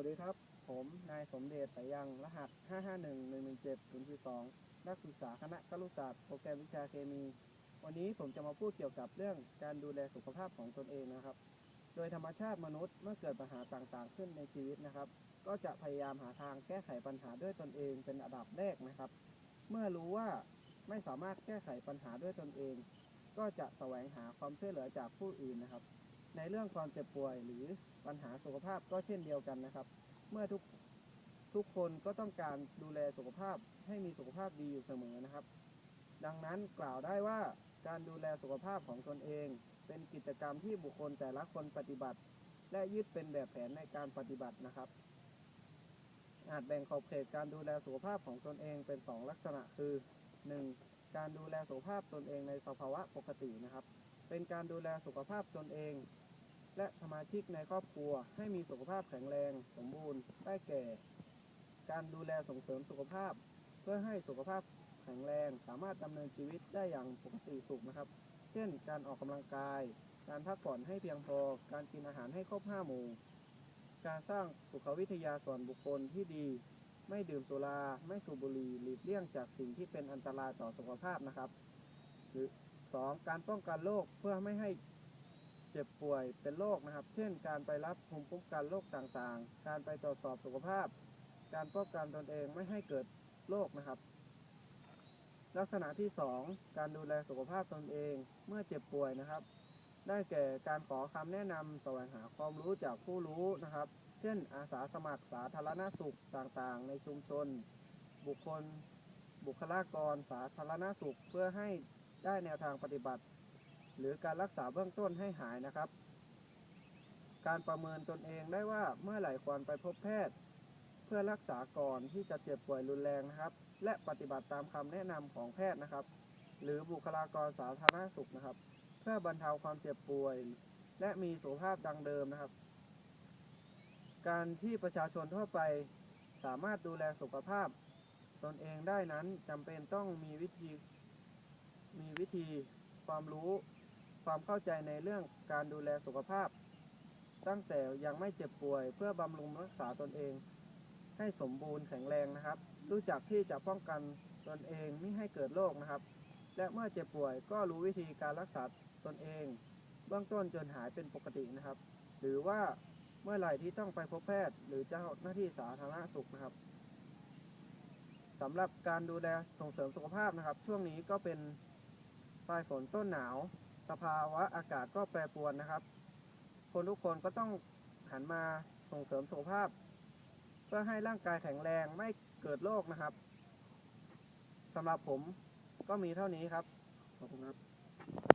วัสดีครับ ผมนายสมเด็จสายยังรหัส 551-117-042 นักศึกษาคณะครุศาสตร์โปรแกรมวิชาเคมี วันนี้ผมจะมาพูดเกี่ยวกับเรื่องการดูแลสุขภาพของตนเองนะครับ โดยธรรมชาติมนุษย์เมื่อเกิดปัญหาต่างๆ ขึ้นในชีวิตนะครับ ก็จะพยายามหาทางแก้ไขปัญหาด้วยตนเองเป็นอันดับแรกนะครับ เมื่อรู้ว่าไม่สามารถแก้ไขปัญหาด้วยตนเอง ก็จะแสวงหาความช่วยเหลือจากผู้อื่นนะครับ ในเรื่องความเจ็บป่วยหรือปัญหาสุขภาพก็เช่นเดียวกันนะครับ เมื่อทุกทุกคนก็ต้องการดูแลสุขภาพให้มีสุขภาพดีอยู่เสมอนะครับ ดังนั้นกล่าวได้ว่าการดูแลสุขภาพของตนเอง เป็นกิจกรรมที่บุคคลแต่ละคนปฏิบัติ และยึดเป็นแบบแผนในการปฏิบัตินะครับ อาจแบ่งขอบเขตการดูแลสุขภาพของตนเองเป็นสองลักษณะคือ 1. การดูแลสุขภาพตนเองในสภาวะปกตินะครับ เป็นการดูแลสุขภาพตนเอง และสมาชิกในครอบครัวให้มีสุขภาพแข็งแรง สมบูรณ์ได้แก่ การดูแลส่งเสริมสุขภาพ เพื่อให้สุขภาพแข็งแรงสามารถดำเนินชีวิตได้อย่างปกติสุขนะครับ เช่น การออกกำลังกาย การพักผ่อนให้เพียงพอ การกินอาหารให้ครบห้าหมู่ การสร้างสุขวิทยาส่วนบุคคลที่ดี ไม่ดื่มสุรา ไม่สูบบุหรี่ หลีกเลี่ยงจากสิ่งที่เป็นอันตรายต่อสุขภาพนะครับ หรือ 2. การป้องกันโรคเพื่อไม่ให้ เจ็บป่วยเป็นโรคนะครับ เช่น การไปรับภูมิคุ้มกันโรคต่างๆ การไปตรวจสอบสุขภาพ การป้องกันตนเองไม่ให้เกิดโรคนะครับ ลักษณะที่ 2 การดูแลสุขภาพตนเองเมื่อเจ็บป่วยนะครับ ได้แก่การขอคำแนะนำแสวงหาความรู้จากผู้รู้นะครับ เช่น อาสาสมัครสาธารณสุขต่างๆ ในชุมชน บุคคล บุคลากรสาธารณสุขเพื่อให้ได้แนวทางปฏิบัติ หรือการรักษาเบื้องต้นให้หายนะครับ การประเมินตนเองได้ว่าเมื่อไหร่ควรไปพบแพทย์ เพื่อรักษาก่อนที่จะเจ็บป่วยรุนแรงนะครับ และปฏิบัติตามคำแนะนำของแพทย์นะครับ หรือบุคลากรสาธารณสุขนะครับ เพื่อบรรเทาความเจ็บป่วย และมีสุขภาพดังเดิมนะครับ การที่ประชาชนทั่วไปสามารถดูแลสุขภาพ ตนเองได้นั้นจำเป็นต้องมีวิธี มีวิธีความรู้ ความเข้าใจในเรื่องการดูแลสุขภาพ ตั้งแต่ยังไม่เจ็บป่วย เพื่อบำรุงรักษาตนเอง ให้สมบูรณ์แข็งแรงนะครับ รู้จักที่จะป้องกันตนเองไม่ให้เกิดโรคนะครับ และเมื่อเจ็บป่วยก็รู้วิธีการรักษาตนเอง เบื้องต้นจนหายเป็นปกตินะครับ หรือว่าเมื่อไหร่ที่ต้องไปพบแพทย์ หรือเจ้าหน้าที่สาธารณสุขนะครับสำหรับการดูแลส่งเสริมสุขภาพนะครับ ช่วงนี้ก็เป็นปลายฝนต้นหนาว สภาวะอากาศก็แปรปรวนนะครับ คนทุกคนก็ต้องหันมาส่งเสริมสุขภาพ เพื่อให้ร่างกายแข็งแรงไม่เกิดโรคนะครับสำหรับผมก็มีเท่านี้ครับขอบคุณครับ